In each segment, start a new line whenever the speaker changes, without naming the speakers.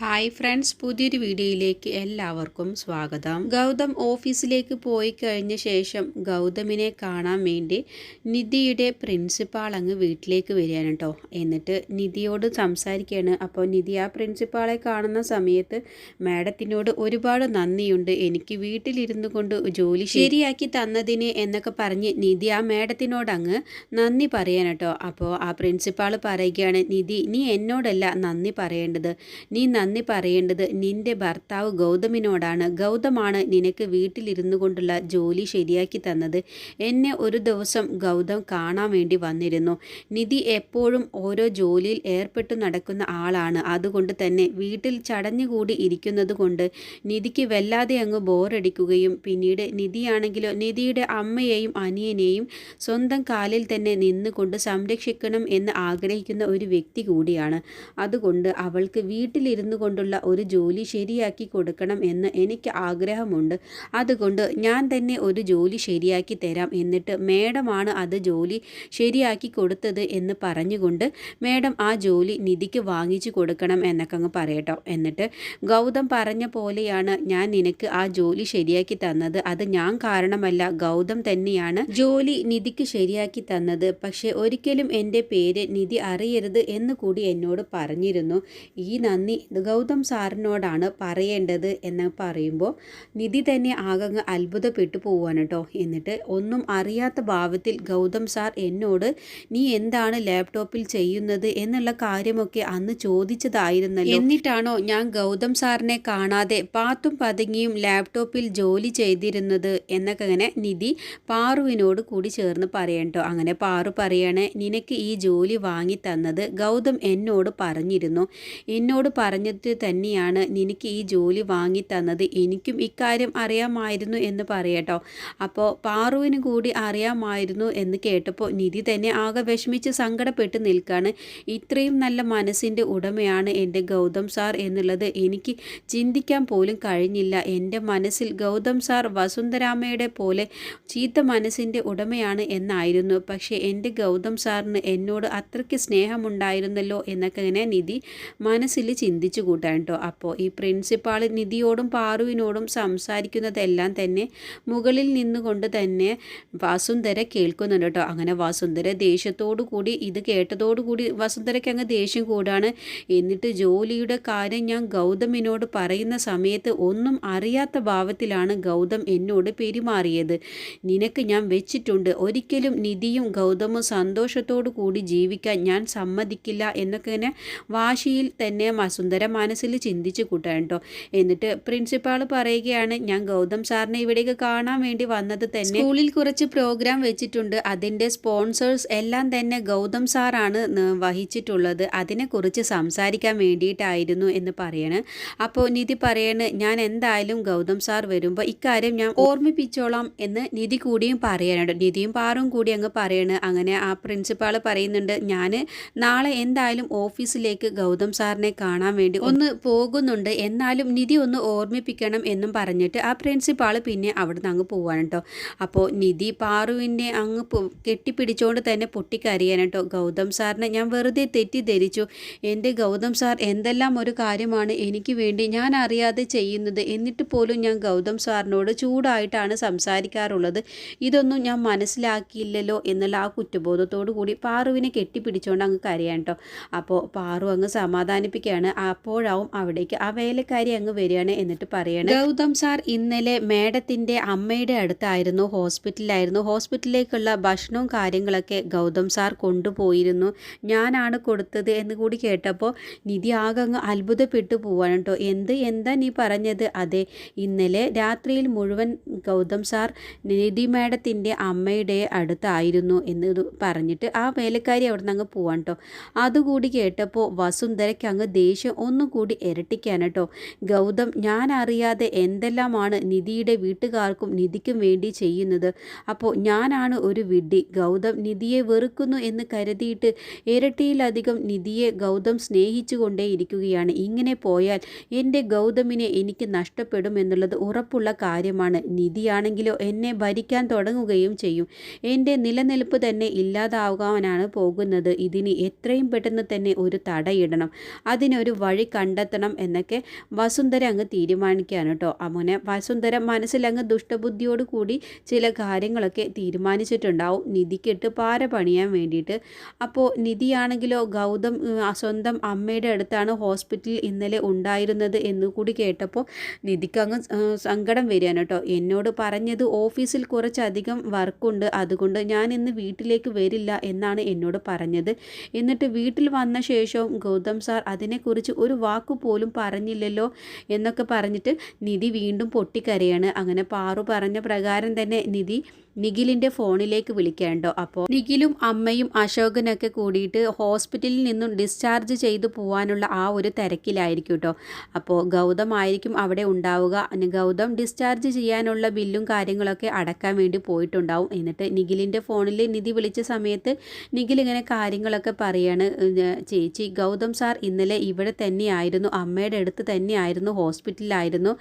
Hi friends പുതിയൊരു വീഡിയോയിലേക്ക് എല്ലാവർക്കും സ്വാഗതം. ഗൗതം ഓഫീസിലേക്ക് പോയി കഴിഞ്ഞ ശേഷം ഗൗതമിനെ കാണാൻ വേണ്ടി നിധിയുടെ പ്രിൻസിപ്പാൾ അങ്ങ് വീട്ടിലേക്ക് വരികയാണ് എന്നിട്ട് നിധിയോട് സംസാരിക്കുകയാണ്. അപ്പോൾ നിധി ആ പ്രിൻസിപ്പാളെ കാണുന്ന സമയത്ത് മാഡത്തിനോട് ഒരുപാട് നന്ദിയുണ്ട്. എനിക്ക് വീട്ടിലിരുന്നു കൊണ്ട് ജോലി ശരിയാക്കി തന്നതിന് എന്നൊക്കെ പറഞ്ഞ് നിധി ആ മാഡത്തിനോട് അങ്ങ് നന്ദി പറയാൻ അപ്പോൾ ആ പ്രിൻസിപ്പാൾ പറയുകയാണ് നിധി നീ എന്നോടല്ല നന്ദി പറയേണ്ടത്. നീ നന്ദി പറയേണ്ടത് നിന്റെ ഭർത്താവ് ഗൗതമിനോടാണ്. ഗൗതമാണ് നിനക്ക് വീട്ടിലിരുന്നു കൊണ്ടുള്ള ജോലി ശരിയാക്കി തന്നത്. എന്നെ ഒരു ദിവസം ഗൗതം കാണാൻ വേണ്ടി വന്നിരുന്നു. നിധി എപ്പോഴും ഓരോ ജോലിയിൽ ഏർപ്പെട്ടു നടക്കുന്ന ആളാണ്. അതുകൊണ്ട് തന്നെ വീട്ടിൽ ചടഞ്ഞുകൂടി ഇരിക്കുന്നത് കൊണ്ട് നിധിക്ക് വല്ലാതെ അങ്ങ് ബോറടിക്കുകയും പിന്നീട് നിധിയാണെങ്കിലോ നിധിയുടെ അമ്മയെയും അനിയനെയും സ്വന്തം കാലിൽ തന്നെ നിന്നുകൊണ്ട് സംരക്ഷിക്കണം എന്ന് ആഗ്രഹിക്കുന്ന ഒരു വ്യക്തി കൂടിയാണ്. അതുകൊണ്ട് അവൾക്ക് വീട്ടിലിരുന്നു കൊണ്ടുള്ള ഒരു ജോലി ശരിയാക്കി കൊടുക്കണം എന്ന് എനിക്ക് ആഗ്രഹമുണ്ട്. അതുകൊണ്ട് ഞാൻ തന്നെ ഒരു ജോലി ശരിയാക്കി തരാം എന്നിട്ട് മേഡമാണ് അത് ജോലി ശരിയാക്കി കൊടുത്തത് എന്ന് പറഞ്ഞുകൊണ്ട് മേഡം ആ ജോലി നിധിക്ക് വാങ്ങിച്ചു കൊടുക്കണം എന്നൊക്കെ അങ്ങ് പറയട്ടോ. എന്നിട്ട് ഗൗതം പറഞ്ഞ പോലെയാണ് ഞാൻ നിനക്ക് ആ ജോലി ശരിയാക്കി തന്നത്. അത് ഞാൻ കാരണമല്ല ഗൗതം തന്നെയാണ് ജോലി നിധിക്ക് ശരിയാക്കി തന്നത്. പക്ഷേ ഒരിക്കലും എന്റെ പേര് നിധി അറിയരുത് എന്ന് കൂടി എന്നോട് പറഞ്ഞിരുന്നു. ഈ നന്ദി ഗൗതം സാറിനോടാണ് പറയേണ്ടത് എന്ന് പറയുമ്പോൾ നിധി തന്നെ ആകങ്ങ് അത്ഭുതപ്പെട്ടു പോവാണ് കേട്ടോ. എന്നിട്ട് ഒന്നും അറിയാത്ത ഭാവത്തിൽ ഗൗതം സാർ എന്നോട് നീ എന്താണ് ലാപ്ടോപ്പിൽ ചെയ്യുന്നത്? എന്നുള്ള കാര്യമൊക്കെ അന്ന് ചോദിച്ചതായിരുന്നു എന്നിട്ടാണോ ഞാൻ ഗൗതം സാറിനെ കാണാതെ പാത്തും പതുങ്ങിയും ലാപ്ടോപ്പിൽ ജോലി ചെയ്തിരുന്നത് എന്നൊക്കെ അങ്ങനെ നിധി പാറുവിനോട് കൂടി ചേർന്ന് പറയണ്ടോ അങ്ങനെ പാറു പറയണേ നിനക്ക് ഈ ജോലി വാങ്ങി തന്നത് ഗൗതം എന്നോട് പറഞ്ഞിരുന്നു. എന്നോട് പറഞ്ഞിട്ട് തന്നെയാണ് നിനക്ക് ഈ ജോലി വാങ്ങി തന്നത്. എനിക്കും ഇക്കാര്യം അറിയാമായിരുന്നു എന്ന് പറയട്ടോ. അപ്പോൾ പാറുവിന് കൂടി അറിയാമായിരുന്നു എന്ന് കേട്ടപ്പോൾ നിധി തന്നെ ആകെ വിഷമിച്ച് സങ്കടപ്പെട്ട് നിൽക്കുകയാണ് ഇത്രയും നല്ല മനസ്സിന്റെ ഉടമയാണ് എന്റെ ഗൗതം സാർ എന്നുള്ളത് എനിക്ക് ചിന്തിക്കാൻ പോലും കഴിഞ്ഞില്ല. എന്റെ മനസ്സിൽ ഗൗതം സാർ വസുന്ധരാമയുടെ പോലെ ചീത്ത മനസ്സിന്റെ ഉടമയാണ് എന്നായിരുന്നു. പക്ഷേ എന്റെ ഗൗതം സാറിന് എന്നോട് അത്രയ്ക്ക് സ്നേഹമുണ്ടായിരുന്നല്ലോ എന്നൊക്കെ ഇങ്ങനെ നിധി മനസ്സിൽ ചിന്തിച്ചു. കൂട്ടാൻ കേട്ടോ അപ്പോൾ ഈ പ്രിൻസിപ്പാൾ നിധിയോടും പാറുവിനോടും സംസാരിക്കുന്നതെല്ലാം തന്നെ മുകളിൽ നിന്നുകൊണ്ട് തന്നെ വസുന്ധര കേൾക്കുന്നുണ്ട് കേട്ടോ. അങ്ങനെ വസുന്ധര ദേഷ്യത്തോടു കൂടി ഇത് കേട്ടതോടു കൂടി വസുന്ധരയ്ക്ക് അങ്ങ് ദേഷ്യം കൂടാണ്. എന്നിട്ട് ജോലിയുടെ കാര്യം ഞാൻ ഗൗതമിനോട് പറയുന്ന സമയത്ത് ഒന്നും അറിയാത്ത ഭാവത്തിലാണ് ഗൗതം എന്നോട് പെരുമാറിയത്. നിനക്ക് ഞാൻ വെച്ചിട്ടുണ്ട്. ഒരിക്കലും നിധിയും ഗൗതമും സന്തോഷത്തോടു കൂടി ജീവിക്കാൻ ഞാൻ സമ്മതിക്കില്ല എന്നൊക്കെ വാശിയിൽ തന്നെ വസുന്ധര മനസ്സിൽ ചിന്തിച്ച് കൂട്ടാൻ കേട്ടോ. എന്നിട്ട് പ്രിൻസിപ്പാൾ പറയുകയാണ് ഞാൻ ഗൗതം സാറിനെ ഇവിടേക്ക് കാണാൻ വേണ്ടി വന്നത് തന്നെ സ്കൂളിൽ കുറച്ച് പ്രോഗ്രാം വെച്ചിട്ടുണ്ട്. അതിന്റെ സ്പോൺസേഴ്സ് എല്ലാം തന്നെ ഗൗതം സാറാണ് വഹിച്ചിട്ടുള്ളത്. അതിനെക്കുറിച്ച് സംസാരിക്കാൻ വേണ്ടിയിട്ടായിരുന്നു എന്ന് പറയണ്. അപ്പോൾ നിധി പറയണ് ഞാൻ എന്തായാലും ഗൗതം സാർ വരുമ്പോൾ ഇക്കാര്യം ഞാൻ ഓർമ്മിപ്പിച്ചോളാം എന്ന് നിധി കൂടിയും പറയാനുണ്ട് നിധിയും പാറും കൂടി അങ്ങ് പറയണ്. അങ്ങനെ ആ പ്രിൻസിപ്പാൾ പറയുന്നുണ്ട് ഞാൻ നാളെ എന്തായാലും ഓഫീസിലേക്ക് ഗൗതം സാറിനെ കാണാൻ വേണ്ടി ഒന്ന് പോകുന്നുണ്ട്. എന്നാലും നിധി ഒന്ന് ഓർമ്മിപ്പിക്കണം എന്നും പറഞ്ഞിട്ട് ആ പ്രിൻസിപ്പാൾ പിന്നെ അവിടുന്ന് അങ്ങ് പോവാണ് കേട്ടോ. അപ്പോൾ നിധി പാറുവിനെ അങ്ങ് കെട്ടിപ്പിടിച്ചുകൊണ്ട് തന്നെ പൊട്ടിക്കരയാണ് കേട്ടോ. ഗൗതം സാറിനെ ഞാൻ വെറുതെ തെറ്റിദ്ധരിച്ചു. എന്റെ ഗൗതം സാർ എന്തെല്ലാം ഒരു കാര്യമാണ് എനിക്ക് വേണ്ടി ഞാൻ അറിയാതെ ചെയ്യുന്നത് എന്നിട്ട് പോലും ഞാൻ ഗൗതം സാറിനോട് ചൂടായിട്ടാണ് സംസാരിക്കാറുള്ളത്. ഇതൊന്നും ഞാൻ മനസ്സിലാക്കിയില്ലല്ലോ എന്നുള്ള ആ കുറ്റബോധത്തോടു കൂടി പാറുവിനെ കെട്ടിപ്പിടിച്ചുകൊണ്ട് അങ്ങ് കരയാണ് കേട്ടോ. അപ്പോൾ പാറു അങ്ങ് സമാധാനിപ്പിക്കുകയാണ്. അപ്പോഴാവും അവിടേക്ക് ആ വേലക്കാരി അങ്ങ് വരികയാണ് എന്നിട്ട് പറയാണ് ഗൗതം സാർ ഇന്നലെ മേഡത്തിന്റെ അമ്മയുടെ അടുത്തായിരുന്നു ഹോസ്പിറ്റലിലായിരുന്നു. ഹോസ്പിറ്റലിലേക്കുള്ള ഭക്ഷണവും കാര്യങ്ങളൊക്കെ ഗൗതം സാർ കൊണ്ടുപോയിരുന്നു. ഞാനാണ് കൊടുത്തത് എന്ന് കൂടി കേട്ടപ്പോൾ നിധി ആകെ അങ്ങ് അത്ഭുതപ്പെട്ടു പോവാണ് കേട്ടോ. എന്ത് എന്താ നീ പറഞ്ഞത്? അതെ ഇന്നലെ രാത്രിയിൽ മുഴുവൻ ഗൗതം സാർ നിധി മേഡത്തിന്റെ അമ്മയുടെ അടുത്തായിരുന്നു എന്ന് പറഞ്ഞിട്ട് ആ വേലക്കാരി അവിടെ നിന്ന് അങ്ങ് പോവാൻ കേട്ടോ. അതുകൂടി കേട്ടപ്പോൾ വസുന്ധരയ്ക്ക് അങ്ങ് ദേഷ്യം ഒന്നും കൂടി ഇരട്ടിക്കാൻ കേട്ടോ. ഗൗതം ഞാൻ അറിയാതെ എന്തെല്ലാമാണ് നിധിയുടെ വീട്ടുകാർക്കും നിധിക്കും വേണ്ടി ചെയ്യുന്നത്? അപ്പോൾ ഞാനാണ് ഒരു വിഡ്ഢി. ഗൗതം നിധിയെ വെറുക്കുന്നു എന്ന് കരുതിയിട്ട് ഇരട്ടിയിലധികം നിധിയെ ഗൗതം സ്നേഹിച്ചു കൊണ്ടേയിരിക്കുകയാണ് ഇങ്ങനെ പോയാൽ എന്റെ ഗൗതമിനെ എനിക്ക് നഷ്ടപ്പെടും എന്നുള്ളത് ഉറപ്പുള്ള കാര്യമാണ്. നിധിയാണെങ്കിലോ എന്നെ ഭരിക്കാൻ തുടങ്ങുകയും ചെയ്യും. എന്റെ നിലനിൽപ്പ് തന്നെ ഇല്ലാതാകാനാണ് പോകുന്നത്. ഇതിന് എത്രയും പെട്ടെന്ന് തന്നെ ഒരു തടയിടണം. അതിനൊരു വഴി കണ്ടെത്തണം എന്നൊക്കെ വസുന്ധര അങ്ങ് തീരുമാനിക്കുകയാണ് കേട്ടോ. അങ്ങനെ വസുന്ധര മനസ്സിലങ്ങ് ദുഷ്ടബുദ്ധിയോട് കൂടി ചില കാര്യങ്ങളൊക്കെ തീരുമാനിച്ചിട്ടുണ്ടാവും. നിധിക്കിട്ട് പാര പണിയാൻ വേണ്ടിയിട്ട്. അപ്പോൾ നിധിയാണെങ്കിലോ ഗൗതം സ്വന്തം അമ്മയുടെ അടുത്താണ് ഹോസ്പിറ്റലിൽ ഇന്നലെ ഉണ്ടായിരുന്നത് എന്ന് കൂടി കേട്ടപ്പോൾ നിധിക്ക് അങ്ങ് സങ്കടം വരികയാണ് കേട്ടോ. എന്നോട് പറഞ്ഞത് ഓഫീസിൽ കുറച്ചധികം വർക്കുണ്ട് അതുകൊണ്ട് ഞാൻ ഇന്ന് വീട്ടിലേക്ക് വരില്ല എന്നാണ് എന്നോട് പറഞ്ഞത്. എന്നിട്ട് വീട്ടിൽ വന്ന ശേഷവും ഗൗതം സാർ അതിനെക്കുറിച്ച് ഒരു വാക്കു പോലും പറഞ്ഞില്ലല്ലോ എന്നൊക്കെ പറഞ്ഞിട്ട് നിധി വീണ്ടും പൊട്ടിക്കരയാണ്. അങ്ങനെ പാറു പറഞ്ഞ പ്രകാരം തന്നെ നിധി നിഖിലിന്റെ ഫോണിലേക്ക് വിളിക്കേണ്ടോ അപ്പോൾ നിഖിലും അമ്മയും അശോകനൊക്കെ കൂടിയിട്ട് ഹോസ്പിറ്റലിൽ നിന്നും ഡിസ്ചാർജ് ചെയ്തു പോകാനുള്ള ആ ഒരു തിരക്കിലായിരിക്കും കേട്ടോ. അപ്പോൾ ഗൗതം ആയിരിക്കും അവിടെ ഉണ്ടാവുക. ഗൗതം ഡിസ്ചാർജ് ചെയ്യാനുള്ള ബില്ലും കാര്യങ്ങളൊക്കെ അടക്കാൻ വേണ്ടി പോയിട്ടുണ്ടാവും. എന്നിട്ട് നിഖിലിന്റെ ഫോണിൽ നിധി വിളിച്ച സമയത്ത് നിഖിൽ ഇങ്ങനെ കാര്യങ്ങളൊക്കെ പറയാണ്. ചേച്ചി ഗൗതം സാർ ഇന്നലെ ഇവിടെ തന്നെയായിരുന്നു. അമ്മയുടെ അടുത്ത് തന്നെയായിരുന്നു ഹോസ്പിറ്റലിലായിരുന്നു.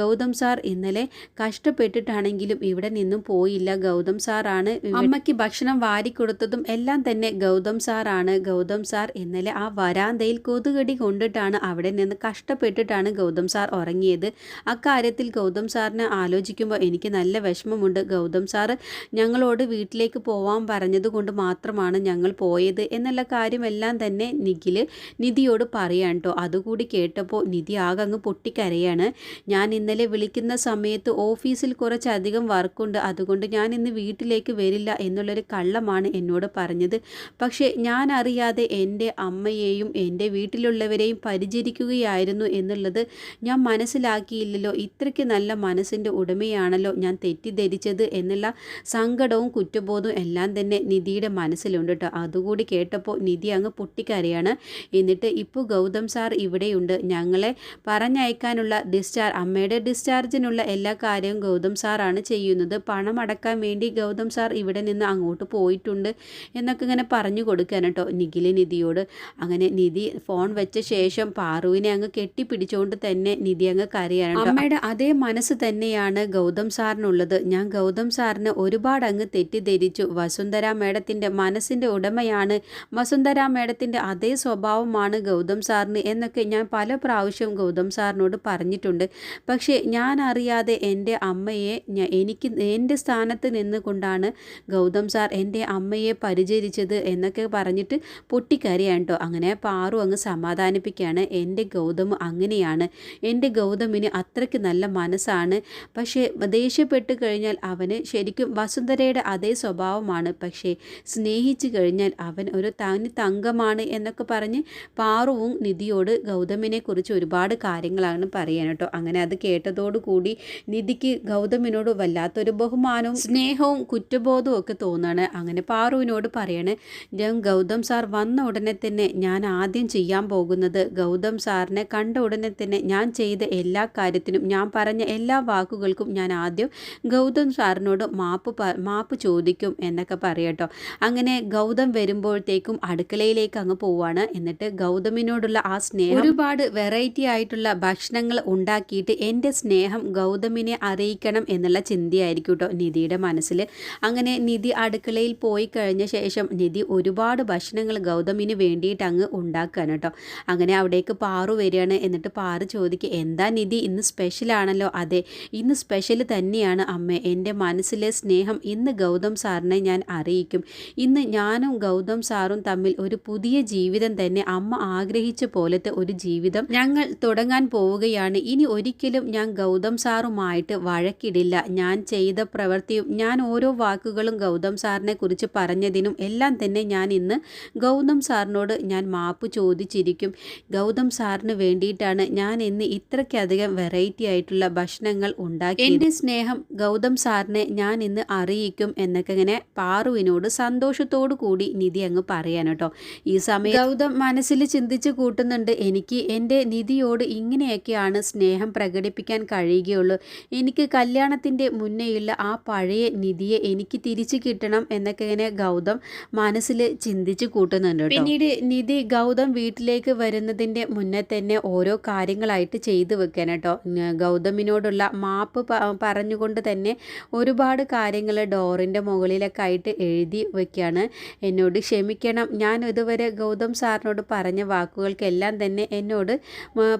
ഗൗതം സാർ ഇന്നലെ കഷ്ടപ്പെട്ടിട്ടാണെങ്കിലും ഇവിടെ നിന്നും പോയില്ല. ഗൗതം സാറാണ് അമ്മയ്ക്ക് ഭക്ഷണം വാരിക്കൊടുത്തതും എല്ലാം തന്നെ ഗൗതം സാറാണ്. ഗൗതം സാർ ഇന്നലെ ആ വരാന്തയിൽ കൊതുകടി കൊണ്ടിട്ടാണ് അവിടെ നിന്ന് കഷ്ടപ്പെട്ടിട്ടാണ് ഗൗതം സാർ ഉറങ്ങിയത്. അക്കാര്യത്തിൽ ഗൗതം സാറിനെ ആലോചിക്കുമ്പോൾ എനിക്ക് നല്ല വിഷമമുണ്ട്. ഗൗതം സാർ ഞങ്ങളോട് വീട്ടിലേക്ക് പോവാൻ പറഞ്ഞതുകൊണ്ട് മാത്രമാണ് ഞങ്ങൾ പോയത് എന്നുള്ള കാര്യമെല്ലാം തന്നെ നിഖിൽ നിധിയോട് പറയാൻ കേട്ടോ അതുകൂടി കേട്ടപ്പോൾ നിധി ആകെ അങ്ങ് പൊട്ടിക്കരയാണ്. ഞാൻ ഇന്നലെ വിളിക്കുന്ന സമയത്ത് ഓഫീസിൽ കുറച്ചധികം വർക്കുണ്ട് അതുകൊണ്ട് ഞാൻ ഇന്ന് വീട്ടിലേക്ക് വരില്ല എന്നുള്ളൊരു കള്ളമാണ് എന്നോട് പറഞ്ഞത്. പക്ഷേ ഞാൻ അറിയാതെ എന്റെ അമ്മയെയും എന്റെ വീട്ടിലുള്ളവരെയും പരിചരിക്കുകയായിരുന്നു എന്നുള്ളത് ഞാൻ മനസ്സിലാക്കിയില്ലല്ലോ. ഇത്രയ്ക്ക് നല്ല മനസ്സിന്റെ ഉടമയാണല്ലോ ഞാൻ തെറ്റിദ്ധരിച്ചത് എന്നുള്ള സങ്കടവും കുറ്റബോധവും എല്ലാം തന്നെ നിധിയുടെ മനസ്സിലുണ്ട് കേട്ടോ അതുകൂടി കേട്ടപ്പോൾ നിധി അങ്ങ് പൊട്ടിക്കരയാണ്. എന്നിട്ട് ഇപ്പോൾ ഗൗതം സാർ ഇവിടെയുണ്ട്. ഞങ്ങളെ പറഞ്ഞയക്കാനുള്ള ഡിസ്ചാർജ് അമ്മയുടെ ഡിസ്ചാർജിനുള്ള എല്ലാ കാര്യവും ഗൗതം സാറാണ് ചെയ്യുന്നത്. പണം അടക്കാൻ വേണ്ടി ഗൗതം സാർ ഇവിടെ നിന്ന് അങ്ങോട്ട് പോയിട്ടുണ്ട് എന്നൊക്കെ ഇങ്ങനെ പറഞ്ഞു കൊടുക്കാൻ കേട്ടോ നിഖിൽ നിധിയോട്. അങ്ങനെ നിധി ഫോൺ വെച്ച ശേഷം പാറുവിനെ അങ്ങ് കെട്ടിപ്പിടിച്ചുകൊണ്ട് തന്നെ നിധി അങ്ങ് കരയാണ് അമ്മയുടെ അതേ മനസ്സ് തന്നെയാണ് ഗൗതം സാറിനുള്ളത്. ഞാൻ ഗൗതം സാറിന് ഒരുപാട് അങ്ങ് തെറ്റിദ്ധരിച്ചു. വസുന്ധര മേഡത്തിന്റെ മനസ്സിന്റെ ഉടമയാണ്. വസുന്ധര മേഡത്തിന്റെ അതേ സ്വഭാവമാണ് ഗൗതം സാറിന് എന്നൊക്കെ ഞാൻ പല പ്രാവശ്യം ഗൗതം സാറിനോട് പറഞ്ഞിട്ടുണ്ട്. പക്ഷേ ഞാൻ അറിയാതെ എന്റെ അമ്മയെ എനിക്ക് എന്റെ സ്ഥാനത്ത് നിന്നുകൊണ്ടാണ് ഗൗതം സാർ എന്റെ അമ്മയെ പരിചരിച്ചത് എന്നൊക്കെ പറഞ്ഞിട്ട് പൊട്ടിക്കരയാണ് കേട്ടോ അങ്ങനെ പാറു അങ്ങ് സമാധാനിപ്പിക്കുകയാണ്. എന്റെ ഗൗതം അങ്ങനെയാണ്. എന്റെ ഗൗതമിന് അത്രയ്ക്ക് നല്ല മനസ്സാണ്. പക്ഷേ ദേഷ്യപ്പെട്ട് കഴിഞ്ഞാൽ അവന് ശരിക്കും വസുന്ധരയുടെ അതേ സ്വഭാവമാണ്. പക്ഷേ സ്നേഹിച്ചു കഴിഞ്ഞാൽ അവൻ ഒരു തനി തങ്കമാണ് എന്നൊക്കെ പറഞ്ഞ് പാറുവും നിധിയോട് ഗൗതമിനെ കുറിച്ച് ഒരുപാട് കാര്യങ്ങളാണ് പറയാൻ കേട്ടോ അങ്ങനെ അത് കേട്ടതോടുകൂടി നിധിക്ക് ഗൗതമിനോട് വല്ലാത്തൊരു ബഹുമാനവും സ്നേഹവും കുറ്റബോധവും ഒക്കെ തോന്നുകയാണ് അങ്ങനെ പാറുവിനോട് പറയണേ ഞാൻ ഗൗതം സാർ വന്ന ഉടനെ തന്നെ ഞാൻ ആദ്യം ചെയ്യാൻ പോകുന്നത് ഗൗതം സാറിനെ കണ്ട ഉടനെ തന്നെ ഞാൻ ചെയ്ത എല്ലാ കാര്യത്തിനും ഞാൻ പറഞ്ഞ എല്ലാ വാക്കുകൾക്കും ഞാൻ ആദ്യം ഗൗതം സാറിനോട് മാപ്പ് മാപ്പ് ചോദിക്കും എന്നൊക്കെ പറയട്ടോ അങ്ങനെ ഗൗതം വരുമ്പോഴത്തേക്കും അടുക്കളയിലേക്ക് അങ്ങ് പോവാണ്. എന്നിട്ട് ഗൗതമിനോടുള്ള ആ സ്നേഹം ഒരുപാട് വെറൈറ്റി ആയിട്ടുള്ള ഭക്ഷണങ്ങൾ ഉണ്ടാക്കിയിട്ട് എന്റെ സ്നേഹം ഗൗതമിനെ അറിയിക്കണം എന്നുള്ള ചിന്തയായിരിക്കും കേട്ടോ നിധിയുടെ മനസ്സിൽ. അങ്ങനെ നിധി അടുക്കളയിൽ പോയി കഴിഞ്ഞ ശേഷം നിധി ഒരുപാട് ഭക്ഷണങ്ങൾ ഗൗതമിന് വേണ്ടിയിട്ട് അങ്ങ് ഉണ്ടാക്കുകയാണ് കേട്ടോ. അങ്ങനെ അവിടേക്ക് പാറു വരികയാണ്. എന്നിട്ട് പാറു ചോദിക്കുക എന്താ നിധി ഇന്ന് സ്പെഷ്യലാണല്ലോ അതെ ഇന്ന് സ്പെഷ്യൽ തന്നെയാണ് അമ്മ. എന്റെ മനസ്സിലെ സ്നേഹം ഇന്ന് ഗൗതം സാറിനെ ഞാൻ അറിയിക്കും. ഇന്ന് ഞാനും ഗൗതം സാറും തമ്മിൽ ഒരു പുതിയ ജീവിതം തന്നെ അമ്മ ആഗ്രഹിച്ച പോലത്തെ ഒരു ജീവിതം ഞങ്ങൾ തുടങ്ങാൻ പോവുകയാണ്. ഇനി ഒരിക്കലും ഞാൻ ഗൗതം സാറുമായിട്ട് വഴക്കിടില്ല. ഞാൻ ചെയ്ത പ്രവൃത്തിയും ഞാൻ ഓരോ വാക്കുകളും ഗൗതം സാറിനെ കുറിച്ച് പറഞ്ഞതിനും എല്ലാം തന്നെ ഞാൻ ഇന്ന് ഗൗതം സാറിനോട് ഞാൻ മാപ്പ് ചോദിച്ചിരിക്കും. ഗൗതം സാറിന് വേണ്ടിയിട്ടാണ് ഞാൻ ഇന്ന് ഇത്രയ്ക്കധികം വെറൈറ്റി ആയിട്ടുള്ള ഭക്ഷണങ്ങൾ ഉണ്ടാക്കി എന്റെ സ്നേഹം ഗൗതം സാറിനെ ഞാൻ ഇന്ന് അറിയിക്കും എന്നൊക്കെ ഇങ്ങനെ പാറുവിനോട് സന്തോഷത്തോടു കൂടി നിധി അങ്ങ് പറയാൻ കേട്ടോ. ഈ സമയം ഗൗതം മനസ്സിൽ ചിന്തിച്ച് കൂട്ടുന്നുണ്ട് എനിക്ക് എന്റെ നിധിയോട് ഇങ്ങനെയൊക്കെയാണ് സ്നേഹം പ്രകടിപ്പിക്കാൻ കഴിയുകയുള്ളൂ. എനിക്ക് കല്യാണത്തിന്റെ മുന്നേയുള്ള ആ പഴയ നിധിയെ എനിക്ക് തിരിച്ചു കിട്ടണം എന്നൊക്കെ ഇങ്ങനെ ഗൗതം മനസ്സിൽ ചിന്തിച്ച് കൂട്ടുന്നുണ്ട് പിന്നീട് നിധി ഗൗതം വീട്ടിലേക്ക് വരുന്നതിന്റെ മുന്നേ തന്നെ ഓരോ കാര്യങ്ങളായിട്ട് ചെയ്തു വെക്കാൻ കേട്ടോ. ഗൗതമിനോടുള്ള മാപ്പ് പറഞ്ഞുകൊണ്ട് തന്നെ ഒരുപാട് കാര്യങ്ങൾ ഡോറിന്റെ മുകളിലൊക്കെ ആയിട്ട് എഴുതി വെക്കുകയാണ് എന്നോട് ക്ഷമിക്കണം ഞാൻ ഇതുവരെ ഗൗതം സാറിനോട് പറഞ്ഞ വാക്കുകൾക്കെല്ലാം തന്നെ എന്നോട്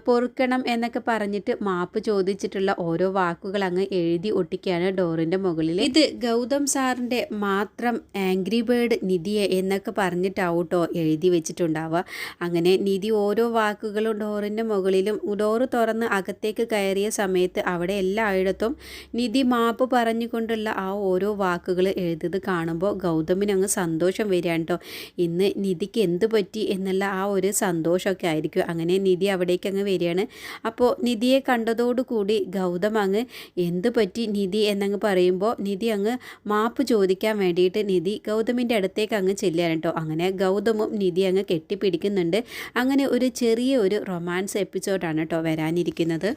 പൊറുക്കണം എന്നൊക്കെ പറഞ്ഞിട്ട് മാപ്പ് ചോദിച്ചിട്ടുള്ള ഓരോ വാക്കുകൾ അങ്ങ് എഴുതി ഒട്ടിക്കുകയാണ് ഡോറിന്റെ മുകളിൽ. ഇത് ഗൗതം സാറിന്റെ മാത്രം ആംഗ്രി ബേർഡ് നിധിയെ എന്നൊക്കെ പറഞ്ഞിട്ടാവട്ടോ എഴുതി വെച്ചിട്ടുണ്ടാവുക. അങ്ങനെ നിധി ഓരോ വാക്കുകളും ഡോറിന്റെ മുകളിലും ഡോറ് തുറന്ന് അകത്തേക്ക് കയറിയ സമയത്ത് അവിടെ എല്ലായിടത്തും നിധി മാപ്പ് പറഞ്ഞുകൊണ്ടുള്ള ആ ഓരോ വാക്കുകൾ എഴുതിയത് കാണുമ്പോൾ ഗൗതമിന് അങ്ങ് സന്തോഷം വരികയാണ് കേട്ടോ ഇന്ന് നിധിക്ക് എന്ത് പറ്റി എന്നുള്ള ആ ഒരു സന്തോഷമൊക്കെ ആയിരിക്കും. അങ്ങനെ നിധി അവിടേക്ക് അങ്ങ് വരികയാണ്. അപ്പോൾ നിധിയെ കണ്ടതോടുകൂടി ഗൗതം അങ്ങ് എന്ത് പറ്റി നിധി എന്നങ്ങ് പറയുമ്പോൾ നിധി അങ്ങ് മാപ്പ് ചോദിക്കാൻ വേണ്ടിയിട്ട് നിധി ഗൗതമിന്റെ അടുത്തേക്ക് അങ്ങ് ചെല്ലുകയാണ് കേട്ടോ. അങ്ങനെ ഗൗതമും നിധി അങ്ങ് കെട്ടിപ്പിടിക്കുന്നുണ്ട്. അങ്ങനെ ഒരു ചെറിയ ഒരു റൊമാൻസ് എപ്പിസോഡാണ് കേട്ടോ വരാനിരിക്കുന്നത്.